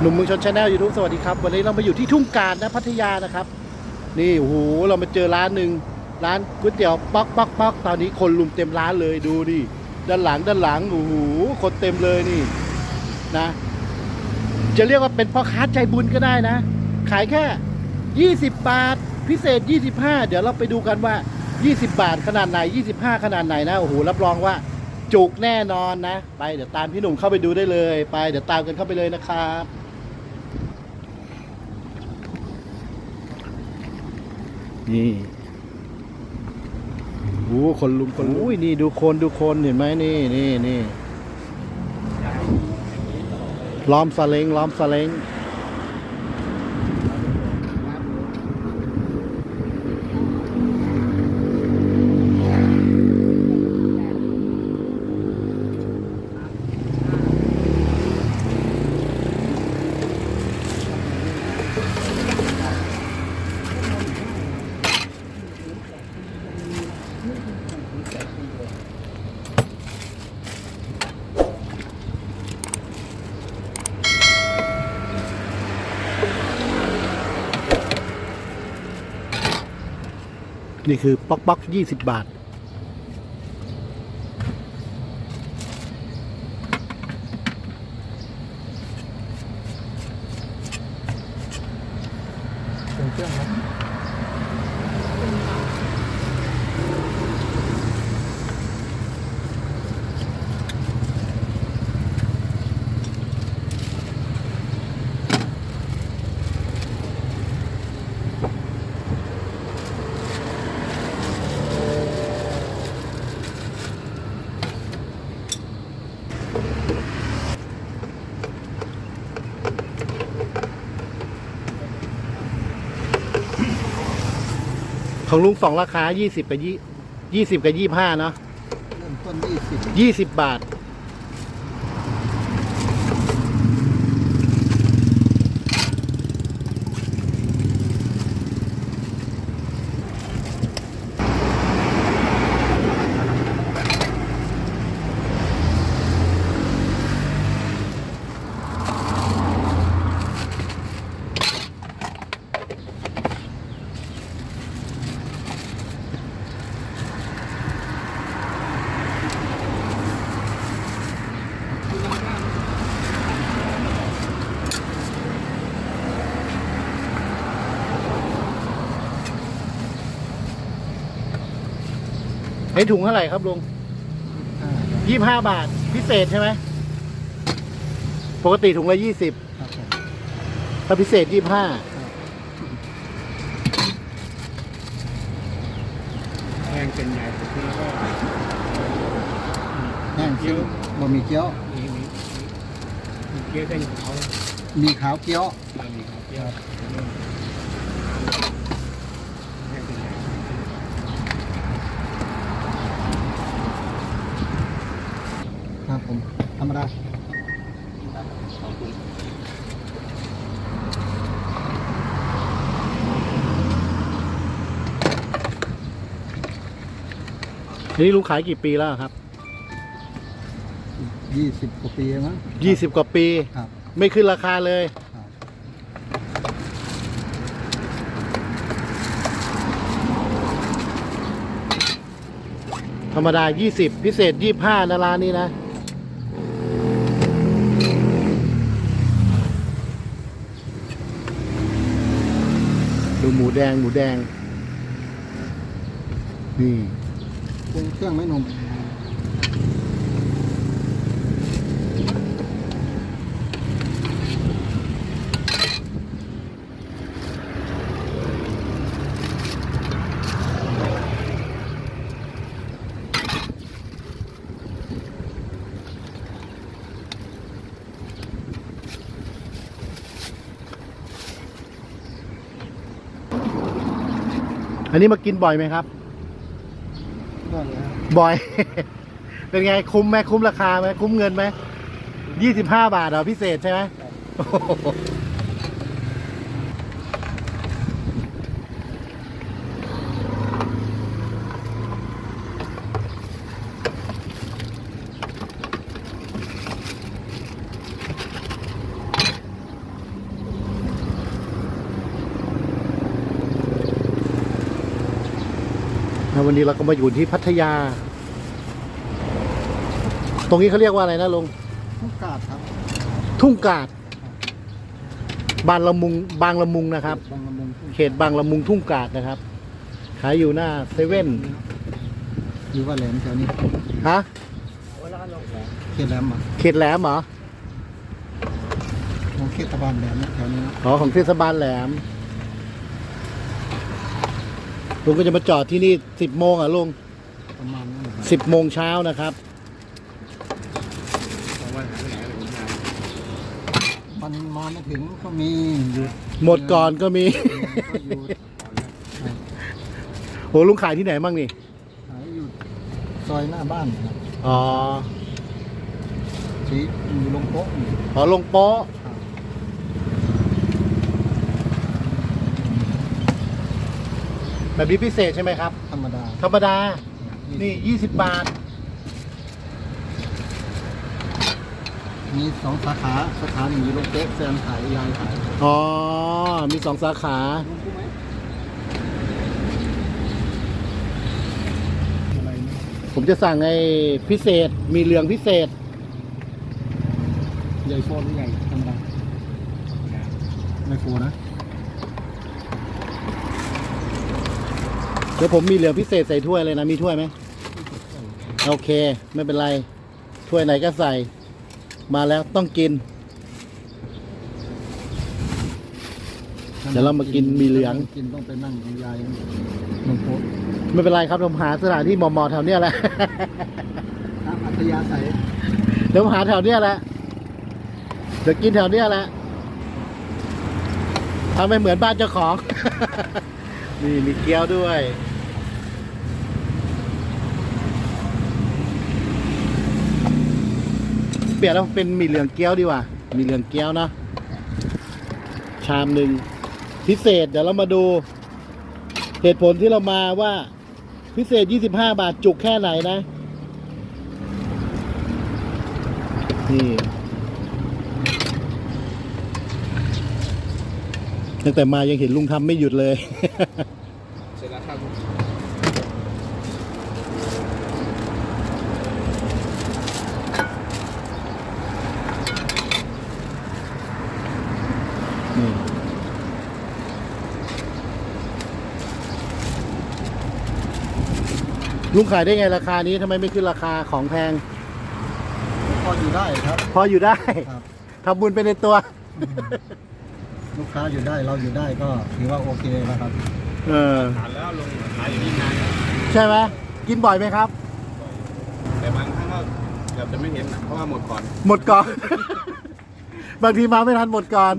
หนุ่มเมืองชนชาแนลยูทูบสวัสดีครับ วันนี้เรามาอยู่ที่ทุ่งการนะพัทยานะครับ นี่โอ้โหเรามาเจอร้านหนึ่งร้านก๋วยเตี๋ยวป๊อกป๊อกป๊อกตอนนี้คนลุมเต็มร้านเลยดูดิด้านหลังด้านหลังโอ้โหคนเต็มเลยนี่นะ จะเรียกว่าเป็นพ่อค้าใจบุญก็ได้นะ ขายแค่ 20 บาท พิเศษ 25 เดี๋ยวเราไปดูกันว่า 20 บาทขนาดไหน 25 ขนาดไหนนะโอ้โหรับรองว่าจุกแน่นอนนะ ไปเดี๋ยวตามพี่หนุ่มเข้าไปดูได้เลย ไปเดี๋ยวตามกันเข้าไปเลยนะครับ นี่โอ้คนลุมคนอุ้ยนี่ดูคนดูคนเห็นไหมนี่นี่นี่ล้อมสเลงล้อมสเลง นี่คือป๊อกป๊อกยี่สิบบาท ของลุงสองราคายี่สิบกับยี่ยี่สิบกับยี่ห้าเนาะเริ่มต้นยี่สิบยี่สิบบาท ไอ้ถุงเท่าไหร่ครับลุงห้ายี่ห้าบาท พิเศษใช่ไหม ปกติถุงละยี่สิบครับผมถ้าพิเศษยี่ห้าแห้งเป็นใหญ่ที่ก็แห้งซิ้วบะหมี่เกี๊ยว มีมีมีเกี๊ยวเป็นเขามีขาวเกี๊ยว มีเขาเกี๊ยวแห้งเป็นใหญ่ ครับผมธรรมดา นี่ลุงขายกี่ปีแล้วครับ ยี่สิบกว่าปีมั้งยี่สิบกว่าปี ครับ ไม่ขึ้นราคาเลย ครับ ธรรมดา 20 พิเศษ 25นะร้านนี้นะ ดูหมูแดงหมูแดง นี่ ปรุงเครื่องไม่นมอันนี้มากินบ่อยไหมครับ บบ่อย เป็นไงคุ้มไหมคุ้มราคาไหมคุ้มเงินไหมยี่สิบห้าบาทเหรอพิเศษใช่ไหมโอ้โห แล้ววั นนี้เราก็มาอยู่ที่พัทยา ตรงนี้เขาเรียกว่าอะไรนะลุงทุกกาดครับทุ่งกาดบางละมุงบางละมุงนะครับ บางละมุงทุ่งเขตบางละมุงทุ่งกาดนะครับ ขายอยู่หน้าเซเว่นหรือว่าแหลมแถวนี้ฮะเขตแหลมอะเขตแหลมเหรอของเขตตะบานแหลมนะแถวนี้นะอ๋อของเทศบาลแหลม ลุงก็จะมาจอดที่นี่สิบโมงอะลุงประมาณนั้นนะครับสิบโมงเช้านะครับเพราะว่าหาไหนหรือมามันมาไม่ถึงก็มีอยู่หมดก่อนก็มี ก็อยู่โหลุงขายที่ไหนบ้างนี่ขายอยู่ซอยหน้าบ้านครับอ๋อ สีอยู่ลงโป๊ะนี่ขอลงโป๊ะ ครับ แบบนี้พิเศษใช่ไหมครับ ธรรมดา ธรรมดา นี่ยี่สิบบาท มีสองสาขาสาขาหนึ่งอยู่ลงโป๊ะแซมขายยายขายอ๋อ มีสองสาขา อะไรนะผมจะสั่งไอ้พิเศษ มีเหลืองพิเศษ ใหญ่โฟนหรือใหญ่ธรรมดาไม่โฟนะ เดี๋ยวผมมีเหลืองพิเศษใส่ถ้วยเลยนะ มีถ้วยไหมโอเค ไม่เป็นไร ถ้วยไหนก็ใส่ มาแล้วต้องกิน เดี๋ยวเรามากินหมี่เหลือง กินต้องไปนั่งกับยายลงโป๊ะไม่เป็นไรครับผมหาสถานที่มอมๆแถวเนี้ยแหละ ตามอัธยาศัยเดี๋ยวผมหาแถวเนี้ยแหละ เดี๋ยวกินแถวเนี้ยแหละทำให้เหมือนบ้านเจ้าของ นี่มีเกี๊ยวด้วย เปลี่ยนแล้วเป็นหมีเหลืองเกี๊ยวดีกว่ามีเหลืองเกี๊ยวนะ ชามหนึ่งพิเศษเดี๋ยวเรามาดู เหตุผลที่เรามาว่า พิเศษ 25 บาทจุกแค่ไหนนะ นี่ตั้งแต่มายังเห็นลุงทำไม่หยุดเลย เสร็จแล้วครับ ลุงขายได้ไงราคานี้ทำไมไม่ขึ้นราคาของแพง พออยู่ได้ครับ พออยู่ได้ครับ ทำบุญไปในตัว ลูกค้าอยู่ได้เราอยู่ได้ก็ถือว่าโอเคแล้วครับเออทานแล้วลงขายอย่างนี้นานแล้วใช่ไหมกินบ่อยไหมครับ แต่บางครั้งก็เกือบจะไม่เห็นนะเพราะว่าหมดก่อนหมดก่อน บางทีมาไม่ทันหมดก่อน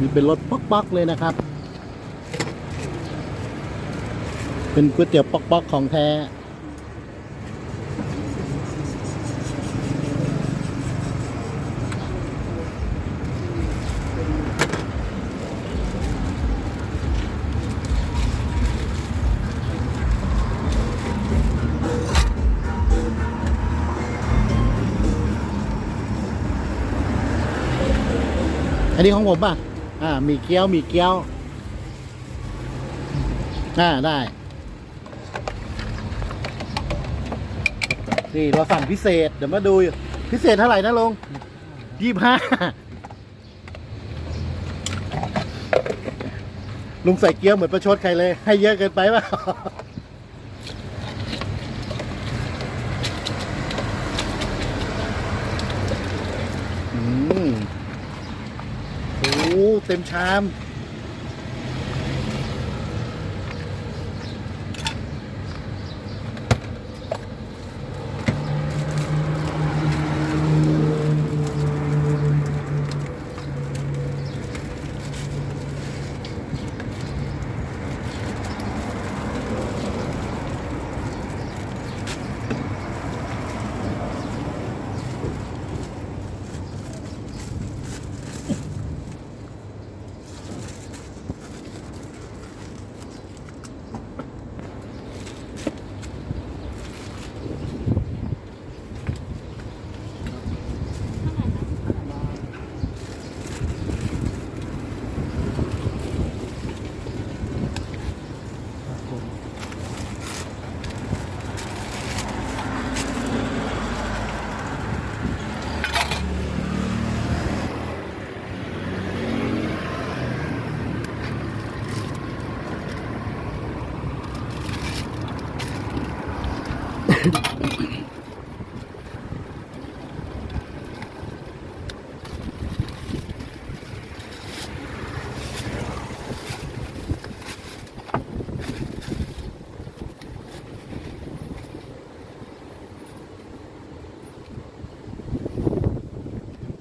นี่เป็นรถป๊อกๆเลยนะครับ เป็นก๋วยเตี๋ยวป๊อกๆของแท้อันนี้ของผมป่ะ อ่ามีเกี๊ยวมีเกี๊ยวอ่าได้นี่เราสั่งพิเศษ เดี๋ยวมาดูพิเศษเท่าไหร่นะลงยี่ห้าลุงใส่เกี๊ยวเหมือนประชดใครเลย ให้เยอะเกินไปป่ะอืม เต็มชาม น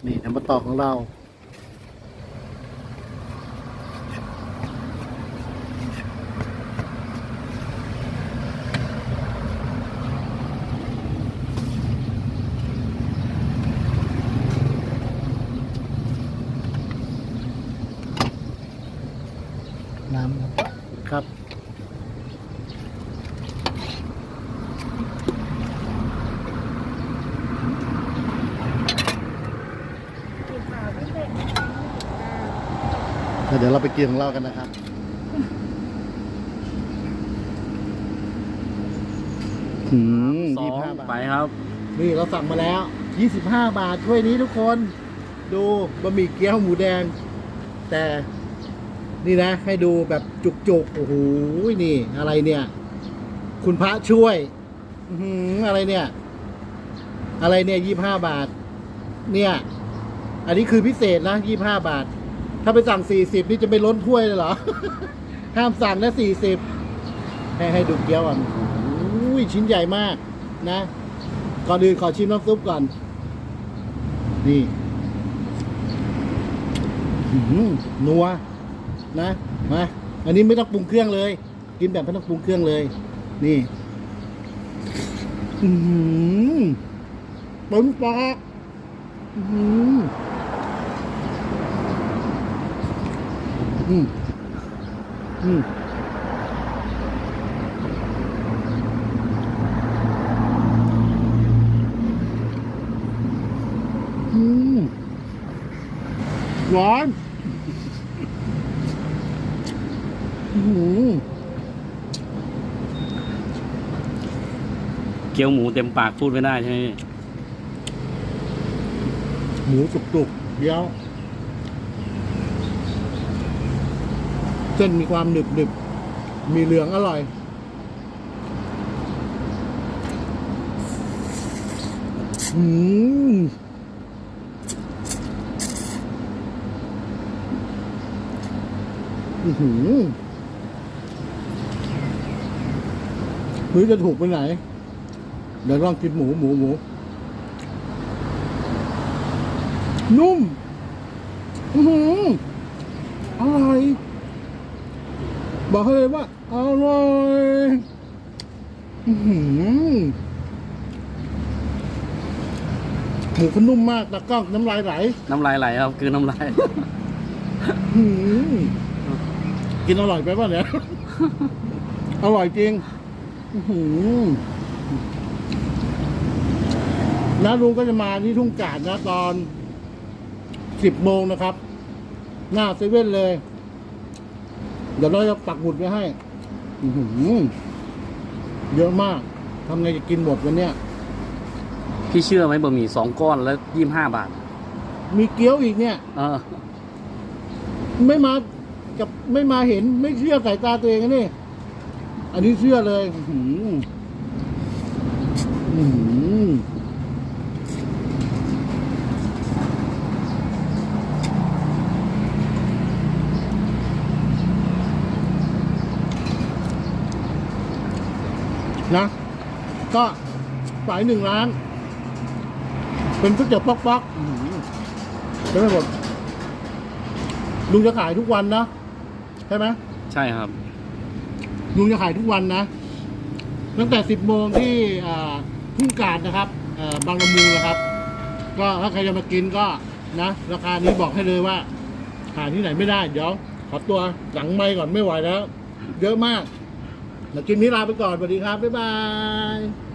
นี่น้ำมะตอกของเรา น้ำครับ ครับ แล้ว เดี๋ยวเราไปกินของเรากันนะครับหืมสอยี่งห้าบาทไปครับ นี่เราสั่งมาแล้ว 25 บาทถ้วยนี้ทุกคน ดูบะหมี่เกี๊ยวหมูแดง แต่นี่นะ ให้ดูแบบจุกๆ โอ้โห นี่อะไรเนี่ย คุณพระช่วยอื้อหืออะไรเนี่ย อะไรเนี่ย 25 บาท เนี่ย อันนี้คือพิเศษนะ 25 บาท ถ้าไปสั่ง 40 นี่จะไม่ล้นถ้วยเลยเหรอ ห้ามสั่งนะ40 ให้ให้ดูเกี๊ยวก่อนโอ้ยชิ้นใหญ่มากนะ ก่อนอื่นขอชิมน้ำซุปก่อน นี่หือนัวนะมาอันนี้ไม่ต้องปรุงเครื่องเลย กินแบบไม่ต้องปรุงเครื่องเลย นี่อืมปนปากอื้อ ออืมอืมอืมหวานอื้อหือเกี๊ยวหมูเต็มปากพูดไม่ได้ใช่ไหมพี่ หมูสุกๆเดี๋ยว เส้นมีความหนึบหนึบๆมีเหลืองอร่อย อืมอือหือหรือจะถูกไปไหน เดี๋ยวลองกินหมูหมูหมู นุ่ม อือหืออร่อย บอกให้เลยว่าอร่อยอือหือหมูเขานุ่มมากตะกล้องน้ำลายไหล น้ำลายไหลครับคือน้ำลายหืมกินอร่อยไปป่ะเนี่ย อร่อยจริงอื้อหือน้าลุงก็จะมาที่ทุ่งกาดนะตอนสิบโมงนะครับ หน้าเซเว่นเลย เดี๋ยวเราจะปักหมุดไว้ให้อื้อหือเยอะมากทำไงจะกินหมดวันเนี้ยพี่เชื่อไหมบะหมี่สองก้อนแล้วยี่ห้าบาท มีเกี๊ยวอีกเนี่ย เออ ไม่มากับไม่มาเห็นไม่เชื่อสายตาตัวเองอะนี่ อันนี้เชื่อเลย อื้อหืออื้อหือ นะ ก็สายหนึ่งร้าน เป็นก๋วยเตี๋ยวป๊อกๆอื้อหือเต็มไปหมดลุงจะขายทุกวันนะใช่ไหมใช่ครับ ลุงจะขายทุกวันนะ ตั้งแต่สิบโมงที่อ่าทุ่งกาดนะครับอ่าบางละมุงนะครับ ก็ถ้าใครจะมากินก็นะราคานี้บอกให้เลยว่าหาที่ไหนไม่ได้ เดี๋ยวขอตัวหลังไม่ก่อนไม่ไหวแล้ว เยอะมาก เดี๋ยวกินนี้ลาไปก่อนสวัสดีครับบ๊ายบาย